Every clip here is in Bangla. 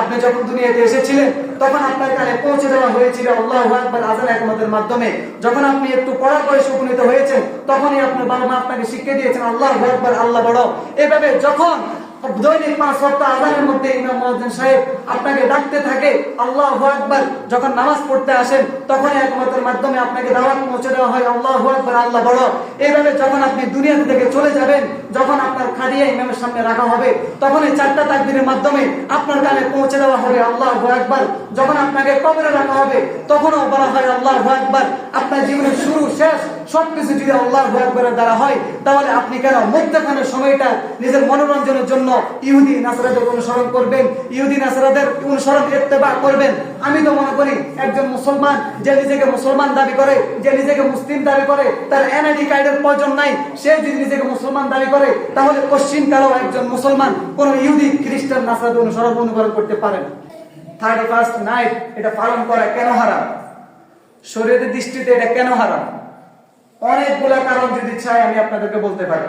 আপনি যখন দুনিয়াতে এসেছিলেন, তখন আপনার কানে পৌঁছে দেওয়া হয়েছিল আল্লাহ আকবর আজান একমতের মাধ্যমে। যখন আপনি একটু পড়ার বয়সে উপনীত হয়েছেন, তখনই আপনার বাবা মা আপনাকে শিখিয়ে দিয়েছেন, আল্লাহ আকবর, আল্লাহ বড়। এভাবে যখন দৈনিক পাঁচ সপ্তাহ আজানের মধ্যে ইমাম মুয়াজ্জিন সাহেব আপনাকে ডাকতে থাকে, আল্লাহু আকবার। যখন নামাজ পড়তে আসেন তখন একমতের মাধ্যমে আপনাকে দাওয়াত পৌঁছে দেওয়া হয়, আল্লাহু আকবার, আল্লাহ বড়। এইভাবে যখন আপনি দুনিয়া থেকে চলে যাবেন, যখন আপনার খাদিয়া ইমামের সামনে রাখা হবে তখন এই চারটা তাকবীরের মাধ্যমে আপনার কানে পৌঁছে দেওয়া হবে, আল্লাহু আকবার। যখন আপনাকে কবরে রাখা হবে, তখনও বলা হয়, আল্লাহু আকবার। আপনার জীবনের শুরু, শেষ সবকিছু যদি আল্লাহু আকবারের দ্বারা হয়, তাহলে আপনি কেন মধ্যখানের সময়টা নিজের মনোরঞ্জনের জন্য ইহুদি, নাসারাদের অনুসরণ করবেন, ইহুদি, নাসারাদের অনুসরণ ইত্তেবা করবেন? আমি তো মনে করি একজন মুসলমান যে নিজেকে মুসলমান দাবি করে, যে নিজেকে মুসলিম দাবি করে, তার এনআইডি কার্ডের প্রয়োজন নাই। সে যদি নিজেকে মুসলমান দাবি করে, তাহলে পশ্চিম কালেও একজন মুসলমান কোন ইহুদি, খ্রিস্টান, নাসারাদের অনুসরণ অনুকরণ করতে পারে না। থার্টি ফার্স্ট নাইট এটা পালন করা কেন হারাম? শরীরের দৃষ্টিতে এটা কেন হারাম? অনেকগুলা কারণ যদি চাই, আমি আপনাদেরকে বলতে পারি।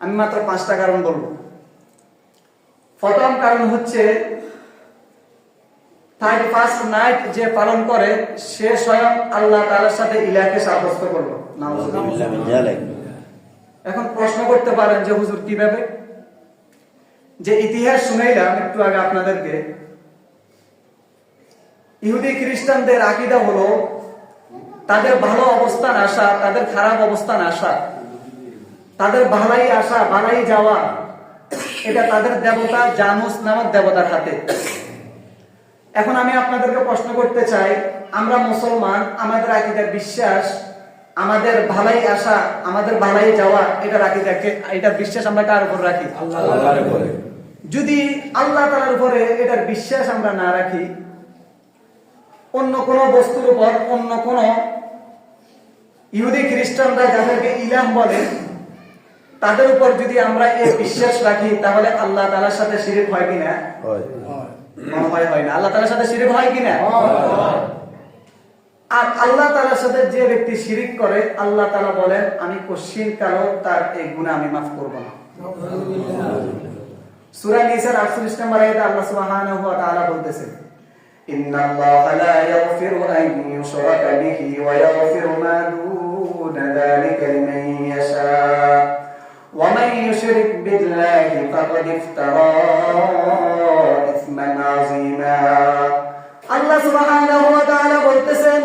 আমি মাত্র পাঁচটা কারণ বলব। প্রথম কারণ হচ্ছে থার্টি ফার্স্ট নাইট যে পালন করে, সে স্বয়ং আল্লাহ তাআলার সাথে ইলাকে সাব্যস্ত করল। এখন প্রশ্ন করতে পারেন যে, হুজুর কীভাবে? যে ইতিহাস শুনাইলাম একটু আগে আপনাদেরকে। ইহুদি খ্রিস্টানদের আকিদা হলো তাদের ভালো অবস্থান আসা তাদের খারাপ অবস্থান আসা তাদের ভালাই আসা ভালাই যাওয়া এটা তাদের দেবতা জানুস নামক দেবতার হাতে। এখন আমি আপনাদেরকে প্রশ্ন করতে চাই আমরা মুসলমান আমাদের আকিদার বিশ্বাস আমাদের ভালাই আসা আমাদের ভালাই যাওয়া এটা রাখি দেখে এটা বিশ্বাস আমরা কার উপর রাখি? যদি আল্লাহ তালার উপরে এটার বিশ্বাস আমরা না রাখি অন্য কোন বস্তুর উপর অন্য কোন ইহুদি খ্রিস্টানরা যাদেরকে ইলাম বলে তাদের উপর যদি আমরা এই বিশ্বাস রাখি তাহলে আল্লাহ তালার সাথে শিরিক হয় কিনা হয়। হয়। না। আল্লাহ তালার সাথে শিরিক হয় কিনা আর আল্লাহ তালার সাথে যে ব্যক্তি শিরিক করে আল্লাহ তালা বলেন আমি কালো তার এই গুণা আমি মাফ করব না। সূরা নিসার 48 নম্বর আয়াতে আল্লাহ সুবহানাহু ওয়া তাআলা বলতেছেন إن الله لا يغفر أن يشرك به ويغفر ما دون ذلك لمن يشاء ومن يشرك بالله فقد افترى إثما عظيما الله سبحانه وتعالى বলতেছেন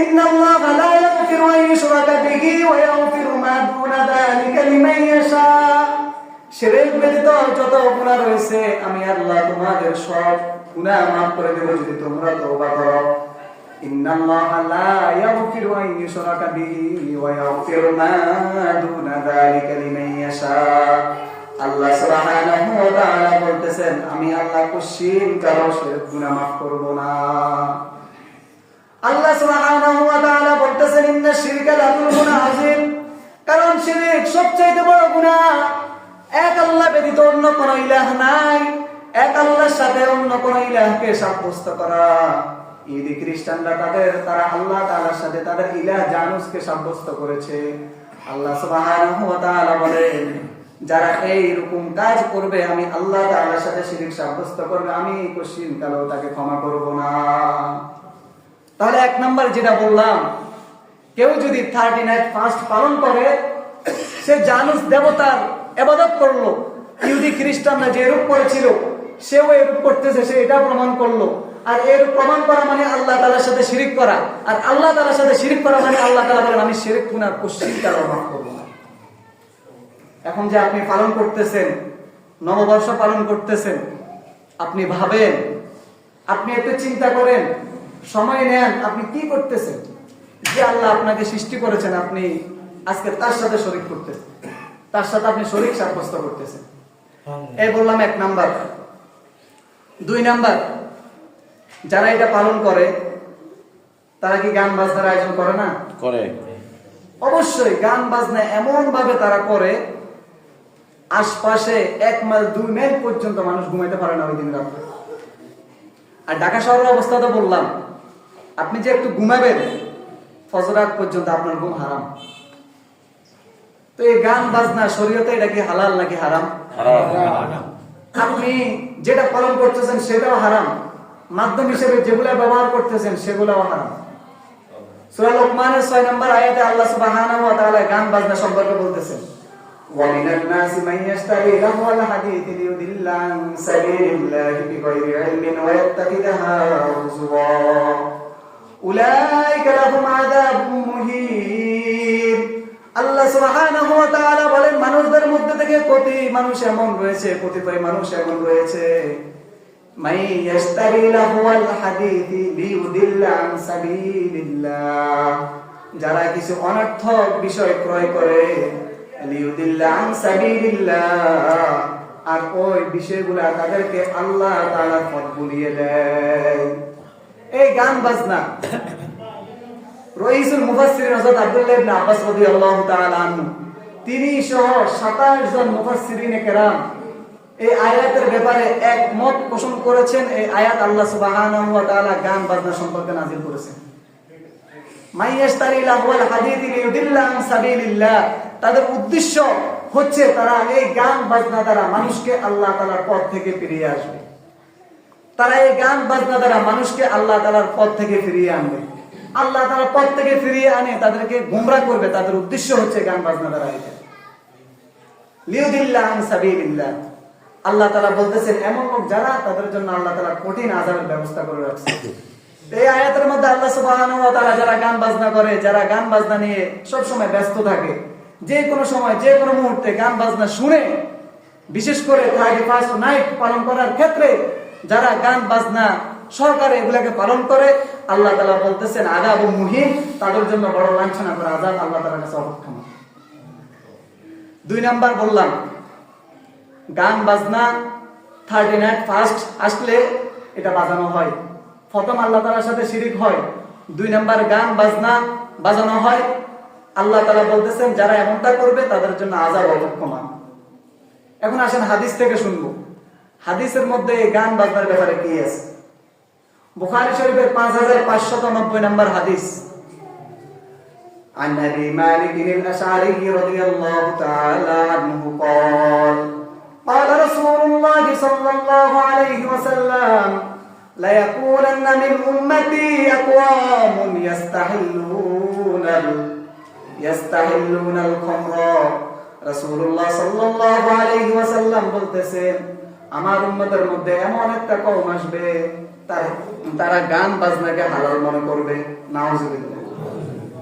إن الله لا يغفر أن يشرك به ويغفر ما دون ذلك لمن يشاء শিরিক ব্যতীত যত গুনাহ রয়েছে আমি আল্লাহ তোমাদের সব গুনাহ মাফ করে দেব যদি তোমরা তওবা করো। ইন্নাল্লাহা লা ইয়াগফিরু আন ইউশরাকা বিহি ওয়া ইয়াগফিরু মা দুনা যালিকা লিমান ইয়াশা। আল্লাহ সুবহানাহু ওয়া তাআলা বলতেছেন, আমি আল্লাহ কুশিন কারও শিরক গুনাহ মাফ করব না। আল্লাহ সুবহানাহু ওয়া তাআলা বলতেছেন, ইন্না শিরকা লাযুলমুন আযীম, কারণ শিরক সবচেয়ে বড় গুনাহ, এক আল্লাহ ব্যতীত অন্য কোন ইলাহ নাই। এক আল্লাহর সাথে অন্য কোন ইলাহকে সাব্যস্ত করা। ইহুদি খ্রিস্টানরা তাদের, তারা আল্লাহ তাআলার সাথে তাদের ইলাহ জানুসকে সাব্যস্ত করেছে। আল্লাহ সুবহানাহু ওয়া তাআলা বলেন, যারা এই রকম কাজ করবে, আমি আল্লাহ তাআলার সাথে শিরক সাব্যস্ত করবে, আমি কোশ্চিন কালো তাকে ক্ষমা করব না। তাহলে এক নাম্বার যেটা বললাম, কেউ যদি থার্টি নাইট ফাস্ট পালন করে, সে জানুস দেবতার এবাদত করল। ইহুদি খ্রিস্টানরা যে রূপ করেছিল সেও এরূপ করতেছে সে এটা প্রমাণ করল। আর এর প্রমাণ করা মানে আল্লাহ তালার সাথে শিরিক করা। আর আল্লাহ তালার সাথে শিরিক করা মানে আল্লাহ তালা বলেন আমি শিরিক গুনার কোশ্চিন তারা মাফ করব না। এখন যে আপনি পালন করতেছেন নববর্ষ পালন করতেছেন আপনি ভাবেন আপনি একটু চিন্তা করেন সময় নেন আপনি কি করতেছেন? যে আল্লাহ আপনাকে সৃষ্টি করেছেন আপনি আজকে তার সাথে শরিক করতেছেন। তার সাথে আপনি শরিক সাব্যস্ত করতেছেন। এই বললাম এক নাম্বার। দুই নাম্বার যারা এটা পালন করে তারা কি গান বাজনার আয়োজন করে না? করে। অবশ্যই গান বাজনা এমন ভাবে তারা করে আশপাশে এক মাইল দুই মাইল পর্যন্ত মানুষ ঘুমাইতে পারে না ওই দিন রাত্রে আর ঢাকা শহরের অবস্থা তো বললাম আপনি যে একটু ঘুমাবেন ফজরাত পর্যন্ত আপনার ঘুম হারাম। তো এই গান বাজনা শরীয়তে এটা কি হালাল নাকি হারাম। আপনি যেটা পালন করতেছেন সেটাও হারাম মাধ্যম হিসেবে যেগুলা ব্যবহার করতেছেন সেগুলোও হারাম সূরা লোকমানের 6 নম্বর আয়াতে আল্লাহ সুবহানাহু ওয়া তাআলা গান বাজনা সম্পর্কে বলতেছেন ومن الناس من يشتري لهو الحديث ليضل عن سبيل الله بغير علم ويتخذها هزوا أولئك لهم عذاب مهين আল্লাহ তাআলা বলেন, মানুষদের মধ্যে থেকে মানুষ এমন রয়েছে মানুষ এমন রয়েছে। যারা কিছু অনর্থক বিষয় ক্রয় করে আর ওই বিষয়গুলা তাদেরকে আল্লাহ তাআলা পথ ভুলিয়ে দেয়। এই গান বাজনা রইসুল মুফাসসিরিন হযরত আব্দুল্লাহ ইবনে আব্বাস রাদিয়াল্লাহু তাআলা আনহু। তিনি সহ 27 জন মুফাসসিরিনে কেরাম এই আয়াতের ব্যাপারে একমত পোষণ করেছেন। এই আয়াত আল্লাহ সুবহানাহু ওয়া তাআলা গান বাজনা সম্পর্কে নাযিল করেছেন। হাদিথি লিয়ুদিল্লা আন সাবিলিল্লাহ। তাদের উদ্দেশ্য হচ্ছে তারা এই গান বাজনা দ্বারা মানুষকে আল্লাহ তাআলার পথ থেকে ফিরিয়ে আসবে। তারা এই গান বাজনা দ্বারা মানুষকে আল্লাহ তাআলার পথ থেকে ফিরিয়ে আনবে। আল্লাহ তাআলার পথ থেকে ফিরিয়ে আনে, তাদেরকে গোমরা করবে। তাদের উদ্দেশ্য হচ্ছে গান বাজনা আন আল্লাহ তাআলা বলতেছেন, এমন লোক যারা তাদের জন্য আল্লাহ তাআলা কঠিন ব্যবস্থা করে রাখছে। এই আয়াতের মধ্যে আল্লাহ ওয়া তাআলা যারা গান বাজনা করে, যারা গান বাজনা নিয়ে সব সময় ব্যস্ত থাকে, যে কোনো সময়, যে কোনো মুহূর্তে গান বাজনা শুনে, বিশেষ করে ফার্স্ট নাইট পালন করার ক্ষেত্রে, যারা গান বাজনা সহকারে এগুলাকে পালন করে, আল্লাহ তাআলা বলতেছেন, আযাব ও মুহিন, তাদের জন্য বড় লাঞ্ছনা করে আযাব আল্লাহ তাআলার কাছে অপেক্ষমান। দুই নাম্বার বললাম, গান, বাজনা থার্টি নাইট ফার্স্ট আসলে এটা বাজানো হয়। প্রথম আল্লাহ তালার সাথে শিরিক হয়। দুই নাম্বার গান, বাজনা, বাজানো হয়। আল্লাহ তালা বলতেছেন, যারা এমনটা করবে, তাদের জন্য আজাব অপক্ষমান। এখন আসেন হাদিস থেকে শুনব। হাদিসের মধ্যে গান, বাজনার ব্যাপারে কি আছে? বুখারী শরীফের পাঁচ হাজার পাঁচশত নব্বই নম্বর হাদিস عن ابي مالك الاشعري رضي الله تعالى عنه قال قال رسول الله صلى الله عليه وسلم ليكونن من امتي اقوام يستحلون ال- يستحلون الخمر رسول الله صلى الله عليه وسلم বলতেছেন আমার উম্মতের মধ্যে এমন একটা কম আসবে তার গান বাজনাকে হালাল মনে করবে। নাউজুবিল্লাহ।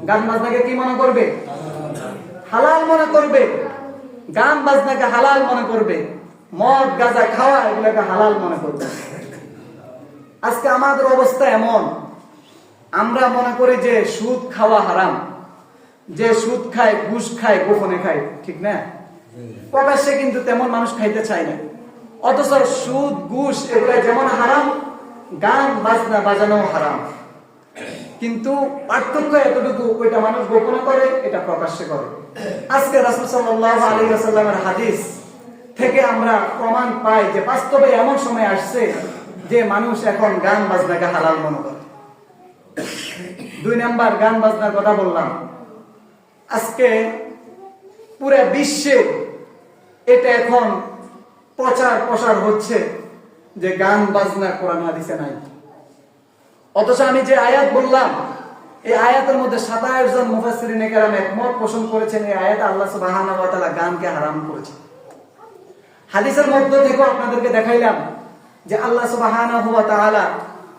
গান বাজনাকে কি মনে করবে? হালাল মনে করবে। গান বাজনাকে হালাল মনে করবে। মদ, গাঁজা খাওয়া, এগুলোকে হালাল মনে করবে। আজকে আমাদের অবস্থা এমন। আমরা মনে করি যে সুদ খাওয়া হারাম। যে সুদ খায়, ঘুষ খায়, গোপনে খায়, ঠিক না? প্রকাশ্যে কিন্তু তেমন মানুষ খাইতে চায় না। অথচ সুদ, ঘুষ এগুলা যেমন হারাম, গান, বাজনা বাজানো হারাম। কিন্তু পার্থক্য এতটুকু, ওইটা মানুষ গোপনে করে, এটা প্রকাশ্যে করে। আজকে রাসূল ওয়াসাল্লামের হাদিস থেকে আমরা প্রমাণ পাই যে বাস্তবে এমন সময় আসছে যে মানুষ এখন গান বাজনাকে হালাল মনে করে। দুই নাম্বার, গান বাজনার কথা বললাম। আজকে পুরো বিশ্বে এটা এখন প্রচার প্রসার হচ্ছে যে গান, বাজনা, কোরআন, হাদিসে নাই। অথচ আমি যে আয়াত বললাম, এই আয়াতের মধ্যে সাতাশ জন মুফাসসিরিনে কেরাম একমত পোষণ করেছেন, এই আয়াত আল্লাহ সুবহানাহু ওয়া তাআলা গানকে হারাম করেছে হাদিসের মধ্যে থেকে আপনাদেরকে দেখাইলাম যে আল্লাহ সুবহানাহু ওয়া তাআলা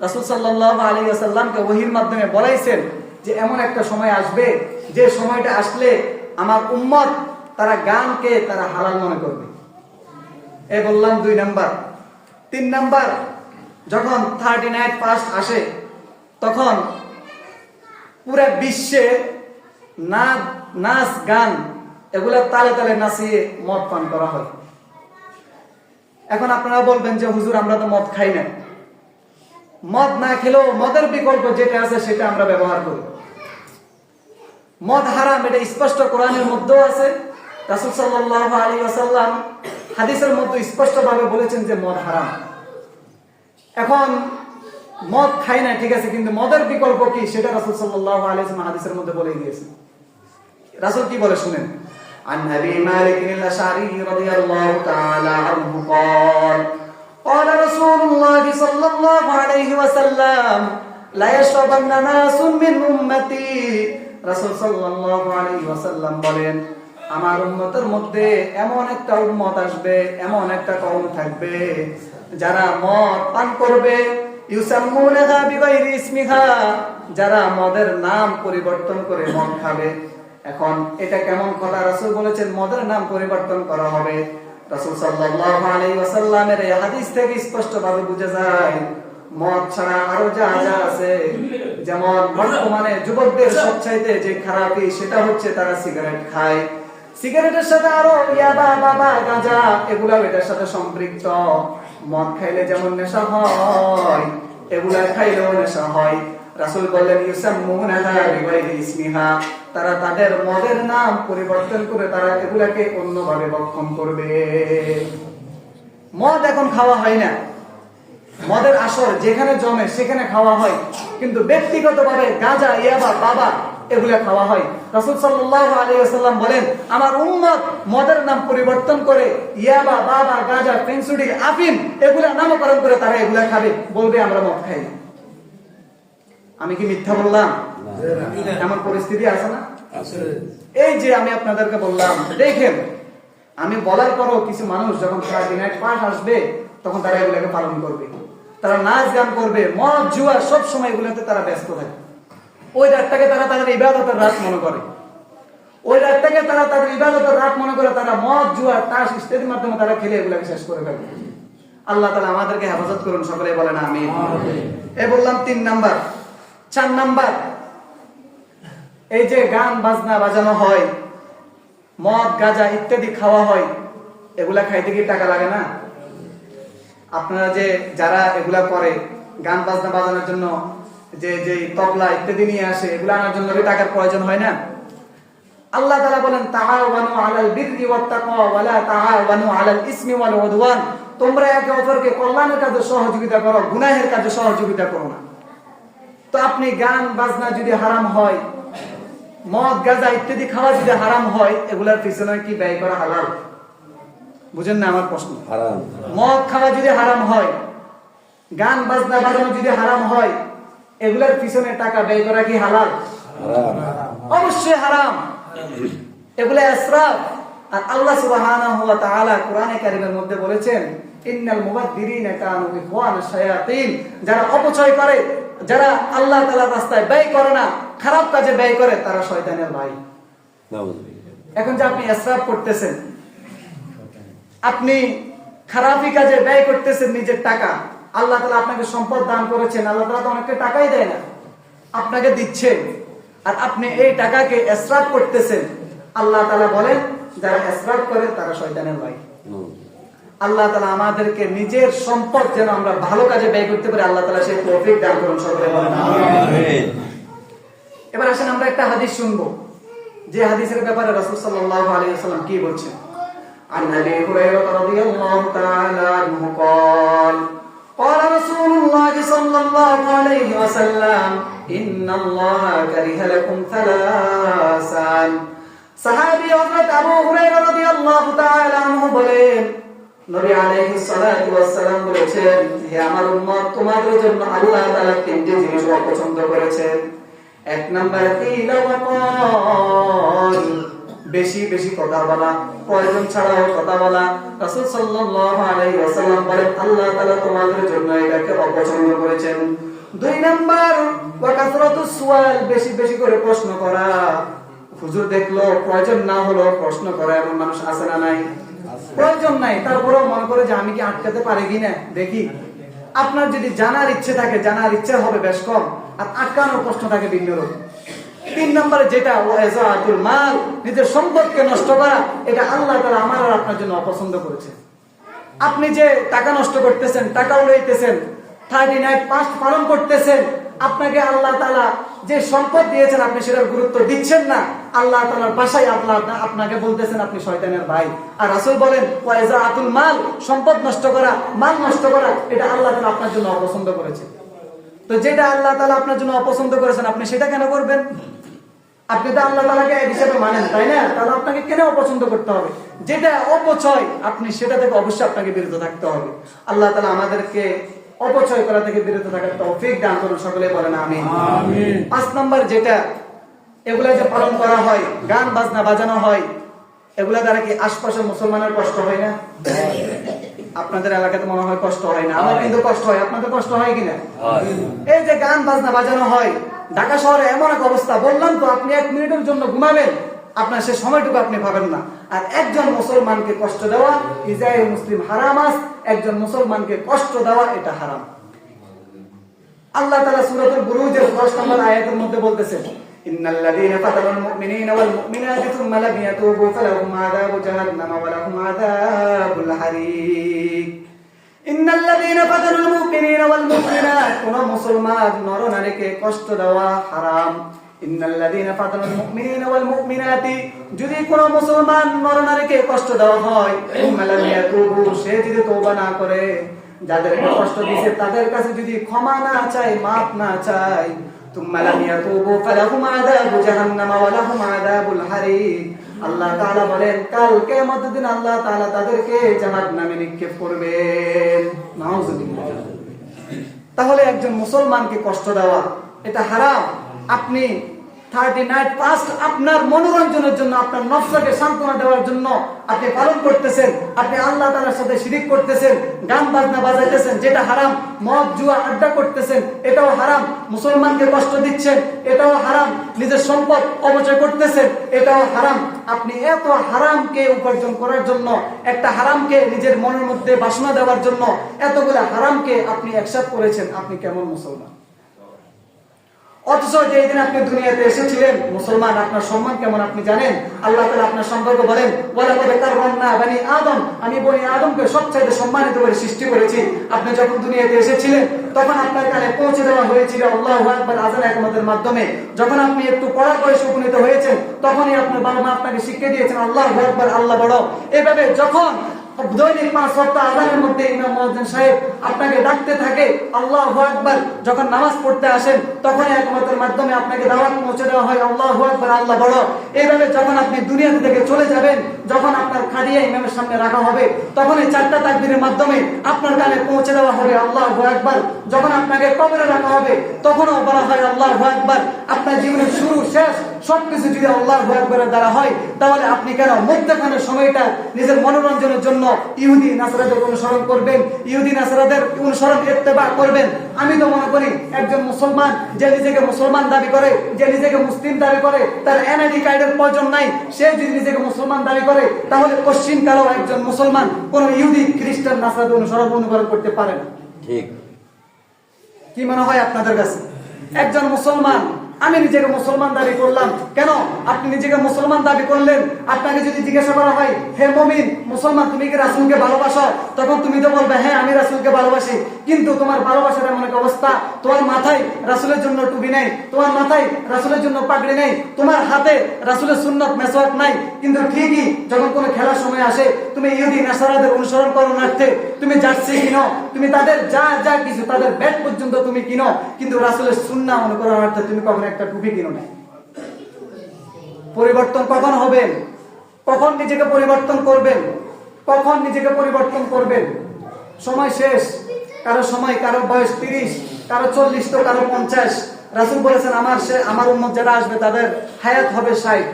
রাসূল সাল্লাল্লাহু আলাইহি ওয়াসাল্লামকে ওহীর মাধ্যমে বলাইছেন যে এমন একটা সময় আসবে, যে সময়টা আসলে আমার উম্মত তারা গানকে তারা হালাল মনে করবে। এ বললাম দুই নাম্বার। তিন নাম্বার, যখন থার্টি নাইট ফার্স্ট আসে, তখন পুরা বিশ্বে নাচ, গান, এগুলা তালে তালে নাচিয়ে মদ পান করা হয়। এখন আপনারা বলবেন যে, হুজুর, আমরা তো মদ খাই না। মদ না খেলেও মদের বিকল্প যেটা আছে, সেটা আমরা ব্যবহার করি। মদ হারাম, এটা স্পষ্ট কোরআনের মধ্যেও আছে। রাসূল সাল্লাল্লাহু আলাইহি ওয়াসাল্লাম হাদিসের মধ্যে স্পষ্ট ভাবে বলেছেন যে মদ হারাম এখন মদ খাই না ঠিক আছে কিন্তু মদের বিকল্প কি সেটা রাসূল সাল্লাল্লাহু আলাইহি ওয়াসাল্লাম হাদিসের মধ্যে বলে দিয়েছেন রাসূল কি বলে শুনেন عن ابي مالك الاشعري رضي الله تعالى عنه قال قال رسول الله صلى الله عليه وسلم لا يشربن ناس من أمتي রাসূল সাল্লাল্লাহু আলাইহি ওয়াসাল্লাম বলেন আমার উম্মতের মধ্যে এমন একটা উম্মত আসবে, এমন একটা কওম থাকবে, যারা মদ পান করবে। যারা মদের নাম পরিবর্তন করে মদ খাবে। এখন এটা কেমন কথা? রাসূল বলেছেন, মদের নাম পরিবর্তন করা হবে। রাসূল ওয়াসাল্লামের এই হাদিস থেকে স্পষ্টভাবে বোঝা যায়, মদ ছাড়া আরও যা যা আছে, যেমন বর্তমানে যুবকদের সবচাইতে যে খারাপই সেটা হচ্ছে তারা সিগারেট খায়। সিগারেটের সাথে আরও ইয়াবা বাবা গাঁজা এগুলা এটার সাথে সম্পৃক্ত। মদ খাইলে যেমন নেশা হয়, এগুলা খাইলেও নেশা হয়। রাসূল বললেন ইউসাম্মুনাহা বিগাইরি ইসমিহা। তারা তাদের মদের নাম পরিবর্তন করে তারা এগুলাকে অন্যভাবে বক্ষণ করবে। মদ এখন খাওয়া হয় না। মদের আসর যেখানে জমে সেখানে খাওয়া হয়। কিন্তু ব্যক্তিগতভাবে গাঁজা ইয়াবা বাবা এগুলা খাওয়া হয়। রাসূল সাল্লাল্লাহু আলাইহি ওয়াসাল্লাম বলেন আমার উম্মত মদের নাম পরিবর্তন করে ইয়াবা বাবা গাঁজা পেনসুডি আফিম এগুলা নামকরণ করে তারা এগুলা খাবে। বলবে আমরা মদ খাই আমি কি মিথ্যা বললাম? এমন পরিস্থিতি আছে না? এই যে আমি আপনাদেরকে বললাম দেখেন আমি বলার পরও কিছু মানুষ যখন ফ্রাইডে নাইট পাস আসবে তখন তারা এগুলাকে পালন করবে। তারা নাচ গান করবে মদ জুয়া সব সময় এগুলোতে তারা ব্যস্ত থাকে। ওই রাতটাকে তারা তাদের ইবাদতের রাত মনে করে। ওই রাতটাকে তারা তাদের ইবাদতের রাত মনে করে তারা মদ জুয়া তাস ইত্যাদির মাধ্যমে তারা খেলে এগুলোকে শেষ করে ফেলে। আল্লাহ তালা আমাদেরকে হেফাজত করুন সকলে বলেন আমি এ বললাম তিন নাম্বার। চার নাম্বার এই যে গান বাজনা বাজানো হয় মদ গাজা ইত্যাদি খাওয়া হয় এগুলা খাইতে কি টাকা লাগে না? আপনারা যে যারা এগুলা করে গান বাজনা বাজানোর জন্য যে যে তবলা ইত্যাদি নিয়ে আসে এগুলা আনার জন্য টাকার প্রয়োজন হয় না। আল্লাহ তাআলা বলেন তাআওয়ানু আলাল বিররি ওয়াত তাকওয়া ওয়ালা তাআওয়ানু আলাল ইসমি ওয়াল উদওয়ান। তোমরা একে অপরকে কল্যাণের কাজে সহযোগিতা করো গুনাহের কাজে সহযোগিতা করো না। তো আপনি গান বাজনা যদি হারাম হয় মদ গাঁজা ইত্যাদি খাওয়া যদি হারাম হয় এগুলার পিছনে কি ব্যয় করা হালাল? বুঝেন না আমার প্রশ্ন? হারাম। মদ খাওয়া যদি হারাম হয় গান বাজনা বাজানো যদি হারাম হয় এগুলার পিছনে টাকা ব্যয় করা কি হালাল? হারাম। অবশ্যই হারাম। এগুলো ইসরাফ আর আল্লাহ সুবহানাহু ওয়া তাআলা কোরআনে কারীমের মধ্যে বলেছেন ইন্নাল মুবাদদিরিনা কানু ইখওয়ানা শায়াতিন। যারা অপচয় করে যারা আল্লাহ তাআলার রাস্তায় ব্যয় করে না খারাপ কাজে ব্যয় করে তারা শয়তানের ভাই। এখন যে আপনি ইসরাফ করতেছেন আপনি খারাপি কাজে ব্যয় করতেছেন নিজের টাকা আল্লাহ তালা আপনাকে সম্পদ দান করেছেন আল্লাহ তালা তো অনেককে টাকাই দেয় না আপনাকে দিচ্ছে আর আপনি এই টাকাকে এসরাফ করতেছেন আল্লাহ তালা বলেন যারা এসরাফ করে তারা শয়তানের ভাই আল্লাহ তালা আমাদেরকে নিজের সম্পদ যেন আমরা ভালো কাজে ব্যয় করতে পারি আল্লাহ তালা সেই তৌফিক দান করুন সকলে বলেন আমিন। এবার আসেন আমরা একটা হাদিস শুনবো যে হাদিসের ব্যাপারে রাসূল সাল্লাল্লাহু আলাইহি ওয়াসাল্লাম কি বলছেন عن ابي هريره رضي الله تعالى عنه قال قال رسول الله صلى الله عليه وسلم ان الله كره لكم ثلاثا সাহাবী হযরত আবু হুরায়রা রাদিয়াল্লাহু তাআলা আনহু বলেন নবী আলাইহিস সালাতু ওয়াস সালাম বলেছেন হে আমার উম্মত তোমাদের জন্য আল্লাহ তাআলা তিনটি জিনিস অপছন্দ করেছেন এক নাম্বার বেশি বেশি কথা বলা প্রয়োজন ছাড়াও কথা বলা সাল্লাল্লাহু আলাইহি ওয়াসাল্লাম বলেন, আল্লাহ তাআলা তোমাদের জন্য এটাকে অপছন্দ করেছেন। দুই নাম্বার, ওয়া সুয়াল, বেশি বেশি করে প্রশ্ন করা। হুজুর দেখল, প্রয়োজন না হলো প্রশ্ন করা, এমন মানুষ আছে না নাই? প্রয়োজন নাই, তারপরেও মনে করে যে আমি কি আটকাতে পারি কিনা দেখি। আপনার যদি জানার ইচ্ছে থাকে, জানার ইচ্ছে হবে বেশ কম, আর আটকানোর প্রশ্ন থাকে ভিন্ন রূপ। তিন নম্বরে যেটা ওয়াজাতুল মাল নিজের সম্পদকে নষ্ট করা, এটা আল্লাহ তাআলা আমার আর আপনার জন্য অপছন্দ করেছে। আপনি যে টাকা নষ্ট করতেছেন, টাকা উড়াইতেছেন, থার্টি নাইট পাস্ট পালন করতেছেন, আপনাকে আল্লাহ তালা যে সম্পদ দিয়েছেন, আপনি সেটার গুরুত্ব দিচ্ছেন না। আল্লাহ তালার বাসায় আল্লাহ আপনাকে বলতেছেন, আপনি শয়তানের ভাই। আর রাসূল বলেন ওয়াইজা আতুল মাল সম্পদ নষ্ট করা, মাল নষ্ট করা, এটা আল্লাহ তালা আপনার জন্য অপছন্দ করেছে। তো যেটা আল্লাহ তালা আপনার জন্য অপছন্দ করেছেন আপনি সেটা কেন করবেন? আপনি তো আল্লাহ তালাকে এক হিসাবে মানেন তাই না? তাহলে আপনাকে কেন অপছন্দ করতে হবে? যেটা অপচয় আপনি সেটা থেকে অবশ্যই আপনাকে বিরত থাকতে হবে। আল্লাহ তালা আমাদেরকে অপচয় করা থেকে বিরত থাকার তৌফিক দান করুন সকলে বলেন আমি পাঁচ নম্বর যেটা এগুলা যে পালন করা হয় গান বাজনা বাজানো হয় এগুলা দ্বারা কি আশপাশের মুসলমানের কষ্ট হয় না? আপনাদের এলাকাতে মনে হয় কষ্ট হয় না। আমার কিন্তু কষ্ট হয়। আপনাদের কষ্ট হয় কিনা? এই যে গান বাজনা বাজানো হয় ঢাকা শহরে এমন এক অবস্থা। বললাম তো আপনি এক মিনিটের জন্য ঘুমাবেন। আপনার সে সময়টুকু আপনি পাবেন না। আর একজন মুসলমানকে কষ্ট দেওয়া ইসরায়েল মুসলিম হারামাস একজন মুসলমানকে কষ্ট দেওয়া এটা হারাম। আল্লাহ তাআলা সূরাতুল বুরুজের 10 নম্বর আয়াতের মধ্যে বলতেছেন মুমিনিনা ওয়াল মুমিনাতি থুম্মা লাম ইয়াতুবু ফালাহুম আযাবু জাহান্নাম ওয়া লাহুম আযাবুল হারিক ইন্নাল লাযীনা ফাতানুল মুমিনিনা ওয়াল মুমিনাত কোন মুসলমান নরনারীকে কষ্ট দেওয়া হারাম যদি কোন মুসলমান নরনারীকে কষ্ট দেওয়া হয় সে যদি তওবা না করে, যাদেরকে কষ্ট দিছে তাদের কাছে যদি ক্ষমা না চাই মাফ না চাই তুম্মা لم يتوبوا فلهم عذاب جهنم ولهم عذاب الحريق. আল্লাহ তাআলা বলেন, কাল কিয়ামতের দিন আল্লাহ তাআলা তাদেরকে জাহান্নামে নিক্ষেপ করবেন। তাহলে একজন মুসলমানকে কষ্ট দেওয়া, এটা হারাম। আপনি থার্টি নাইট পাস্ট আপনার মনোরঞ্জনের জন্য, আপনার সান্ত্বনা দেওয়ার জন্য আপনি পালন করতেছেন, আপনি আল্লাহ তালার সাথে করতেছেন, গান বাজনা বাজাইতেছেন, যেটা হারাম, মদ, জুয়া, আড্ডা করতেছেন, এটাও হারাম, মুসলমানকে কষ্ট দিচ্ছেন, এটাও হারাম, নিজের সম্পদ অপচয় করতেছেন, এটাও হারাম। আপনি এত হারামকে উপার্জন করার জন্য, একটা হারামকে নিজের মনের মধ্যে বাসনা দেওয়ার জন্য, এতগুলো হারামকে আপনি একসাথ করেছেন, আপনি কেমন মুসলমান? অথচ যেই দিন আপনি দুনিয়াতে এসেছিলেন, মুসলমান, আপনার সম্মান কেমন আপনি জানেন? আল্লাহ তাআলা আপনার সম্পর্ক বলেন বানি আদম আমি বনি আদমকে সবচাইতে সম্মানিত করে সৃষ্টি করেছি। আপনি যখন দুনিয়াতে এসেছিলেন, তখন আপনার কানে পৌঁছে দেওয়া হয়েছিল আল্লাহ আকবার আযান একমতের মাধ্যমে। যখন আপনি একটু পড়ার বয়সে উপনীত হয়েছেন, তখনই আপনার বাবা মা আপনাকে শিখিয়ে দিয়েছেন, আল্লাহ আকবার, আল্লাহ বড়। এভাবে যখন দৈনিক পাঁচ সপ্তাহ আদানের মধ্যে ইমাম মহাজন সাহেব আপনাকে ডাকতে থাকে, আল্লাহ আকবার। যখন নামাজ পড়তে আসেন তখন একমতের মাধ্যমে আপনাকে দাওয়াত পৌঁছে দেওয়া হয়, আল্লাহ আকবার, আল্লাহ বড়। এইভাবে যখন আপনি দুনিয়া থেকে চলে যাবেন, যখন আপনার খাদিয়া ইমামের সামনে রাখা হবে তখন এই চারটা তাকবীরের মাধ্যমে আপনার কানে পৌঁছে দেওয়া হবে, আল্লাহ আকবার। যখন আপনাকে কবরে রাখা হবে, তখনও বলা হয়, আল্লাহু আকবার। আপনার জীবনের শুরু, শেষ, সবকিছু যদি আল্লাহ আকবারের দ্বারা হয়, তাহলে আপনি কেন মধ্যখানের সময়টা নিজের মনোরঞ্জনের জন্য ইহুদি, নাসারাদের অনুসরণ করবেন? ইহুদি, নাসারাদের অনুসরণ, ইত্তেবা করবেন? আমি তো মনে করি, একজন মুসলমান যে নিজেকে মুসলমান দাবি করে, যে নিজেকে মুসলিম দাবি করে, তার এনআইডি কার্ডের প্রয়োজন নাই। সে যদি নিজেকে মুসলমান দাবি করে, তাহলে পশ্চিম কালেও একজন মুসলমান কোন ইহুদি, খ্রিস্টান, নাসারাদের অনুসরণ অনুকরণ করতে পারে না। ঠিক। কি মনে হয় আপনাদের কাছে? একজন মুসলমান আমি নিজেকে মুসলমান দাবি করলাম। কেন? আপনি নিজেকে মুসলমান দাবি করলেন। আপনাকে যদি জিজ্ঞাসা করা হয়, হে মমিন, মুসলমান, তুমি কি রাসুলকে ভালোবাসো? তখন তুমি তো বলবে হ্যাঁ আমি রাসুলকে ভালোবাসি। কিন্তু তোমার ভালোবাসার এমন এক অবস্থা, তোমার মাথায় রাসুলের জন্য টুপি নেই, তোমার মাথায় রাসুলের জন্য পাগড়ি নেই, তোমার হাতে রাসুলের সুন্নত মেসওয়াক নাই। কিন্তু ঠিকই যখন কোনো খেলার সময় আসে, তুমি ইহুদি, নাসারাদের অনুসরণ করো নাড়তে তুমি জার্সি কিনো, তুমি তাদের যা যা কিছু, তাদের ব্যাট পর্যন্ত তুমি কিনো, কিন্তু রাসুলের সুন্না অনুকরণার্থে তুমি কখনো একটা টুপি কিনো না পরিবর্তন কখন হবেন? কখন নিজেকে পরিবর্তন করবেন? কখন নিজেকে পরিবর্তন করবেন? সময় শেষ। কারও সময়, কারও বয়স তিরিশ, কারও চল্লিশ তো কারও পঞ্চাশ। রাসুল বলেছেন, আমার সে, আমার উন্মত যারা আসবে, তাদের হায়াত হবে ষাট।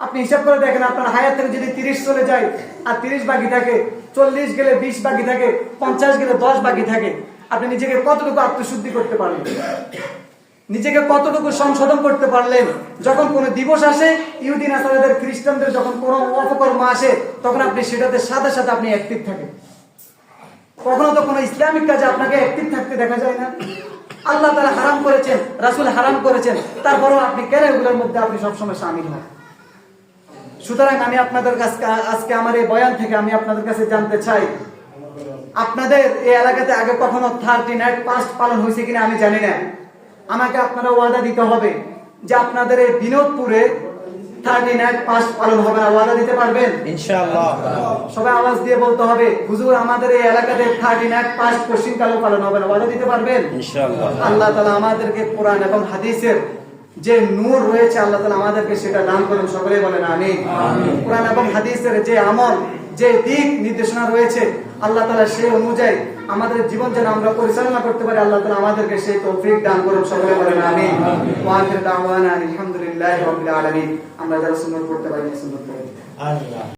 আপনি হিসাব করে দেখেন, আপনার হায়াত থেকে যদি তিরিশ চলে যায়, আর তিরিশ বাকি থাকে, চল্লিশ গেলে বিশ বাকি থাকে, পঞ্চাশ গেলে দশ বাকি থাকে, আপনি নিজেকে কতটুকু আত্মশুদ্ধি করতে পারবেন? নিজেকে কতটুকু সংশোধন করতে পারলেন? যখন কোনো দিবস আসে, ইহুদিন আসাদের খ্রিস্টানদের যখন কোনো অপকর্ম আসে, তখন আপনি সেটাতে সাথে সাথে আপনি অ্যাক্টিভ থাকেন। কখনো তো কোনো ইসলামিক কাজে আপনাকে অ্যাক্টিভ থাকতে দেখা যায় না। আল্লাহ তারা হারাম করেছেন, রাসুল হারাম করেছেন। তারপরেও আপনি কেন এগুলোর মধ্যে আপনি সবসময় সামিল হন? সুতরাং আমি আপনাদের কাছে আজকে আমার এই বয়ান থেকে আমি আপনাদের কাছে জানতে চাই, আপনাদের এই এলাকাতে আগে কখনো থার্টি নাইট পাস্ট পালন হয়েছে কিনা আমি জানি না। আমাকে আপনারা ওয়াদা দিতে হবে যে আপনাদের এই বিনোদপুরে থার্টি নাইট পাস্ট পালন হবে। না ওয়াদা দিতে পারবেন? ইনশাআল্লাহ। সবাই আওয়াজ দিয়ে বলতে হবে হুজুর আমাদের এই এলাকাতে থার্টি নাইট পাস্ট পশ্চিমকালেও পালন হবে না। ওয়াদা দিতে পারবেন? ইনশাআল্লাহ। আল্লাহ তালা আমাদেরকে কোরআন এবং হাদিসের যে নূর রয়েছে আল্লাহ তালা আমাদেরকে সেটা দান করুন। সকলে বলেন আমি কোরআন এবং হাদিসের যে আমল যে দিক নির্দেশনা রয়েছে আল্লাহ তালা সেই অনুযায়ী আমাদের জীবন যেন আমরা পরিচালনা করতে পারি, আল্লাহ তালা আমাদেরকে সেই তৌফিক দান করুন সকলে বলেন আমি আলহামদুলিল্লাহ আমরা যারা সুন্দর করতে পারি সুন্দর করি আল্লাহ।